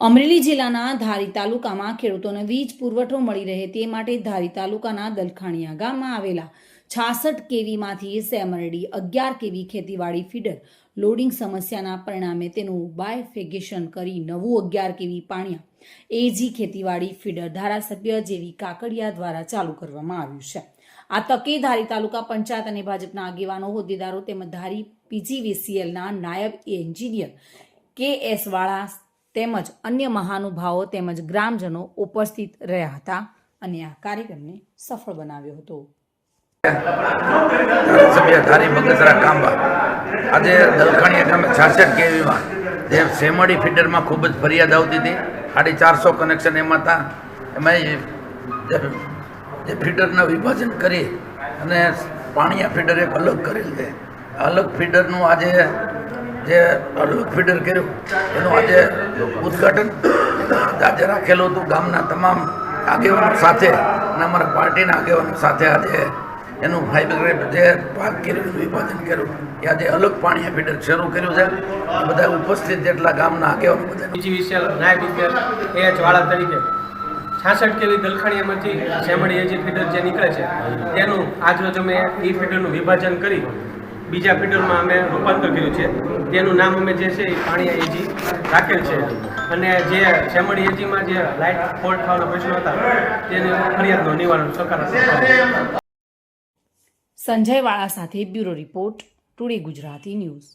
અમરેલી જિલ્લાના ધારી તાલુકામાં ખેડૂતોને વીજ પુરવઠો મળી રહે તે માટે ધારી તાલુકાના દલખાણીયા ગામમાં આવેલા છાસઠ કેવીમાંથી સેમરડી અગિયાર કેવી ખેતીવાડી ફીડર લોડિંગ સમસ્યાના પરિણામે તેનું બાયફેગેશન કરી નવું અગિયાર કેવી પાણિયા એજી ખેતીવાડી ફીડર ધારાસભ્ય જેવી કાકડિયા દ્વારા ચાલુ કરવામાં આવ્યું છે. આ તકે ધારી તાલુકા પંચાયત અને ભાજપના આગેવાનો, હોદ્દેદારો તેમજ ધારી પીજીવીસીએલના નાયબ એન્જિનિયર કે એસ વાળા તેમજ અન્ય મહાનુભાવો તેમજ ગ્રામજનો ઉપસ્થિત રહ્યા હતા અને આ કાર્યક્રમને સફળ બનાવ્યો હતો. ધારાસભ્ય આજે દલખાણીયા ગામે છાસઠ કેવીમાં જે સેમડી ફીડરમાં ખૂબ જ ફરિયાદ આવતી હતી. સાડી ચારસો કનેક્શન એમાં હતા. એમાં જે ફીડરના વિભાજન કરી અને પાણીયા ફીડર એક અલગ કરેલ છે. અલગ ફીડરનું આજે જે અલગ ફીડર કર્યું. એનું આજે ઉદ્ઘાટન આજે રાખેલું હતું ગામના તમામ આગેવાનો સાથે અને અમારા પાર્ટીના આગેવાનો સાથે આજે એનું ફાઈબર જે પાક કર્યું વિભાજન કર્યું, એ આજે અલગ પાણી ફીડર શરૂ કર્યું છે. બધા ઉપસ્થિત જેટલા ગામના આગેવાનો બધા બીજી વિશાલ નાયબ ઇન્જિનિયર એ એચ વાળા તરીકે છાસઠ કેવી દલખાણીયામાંથી શેમડી એજી ફીડર જે નીકળે છે, તેનું આજરોજ અમે એ ફીડરનું વિભાજન કરી બીજા ફીડરમાં અમે રૂપાંતર કર્યું છે. તેનું નામ અમે જે છે એ પાણી એજી રાખેલ છે. અને જે શેમડી એજીમાં જે લાઇટ ફોલ્ટ થવાના પ્રશ્નો હતા, તેની ફરિયાદનો નિવારણ સકારાત્મક સંજય વાળા સાથે bureau report, today Gujarati news.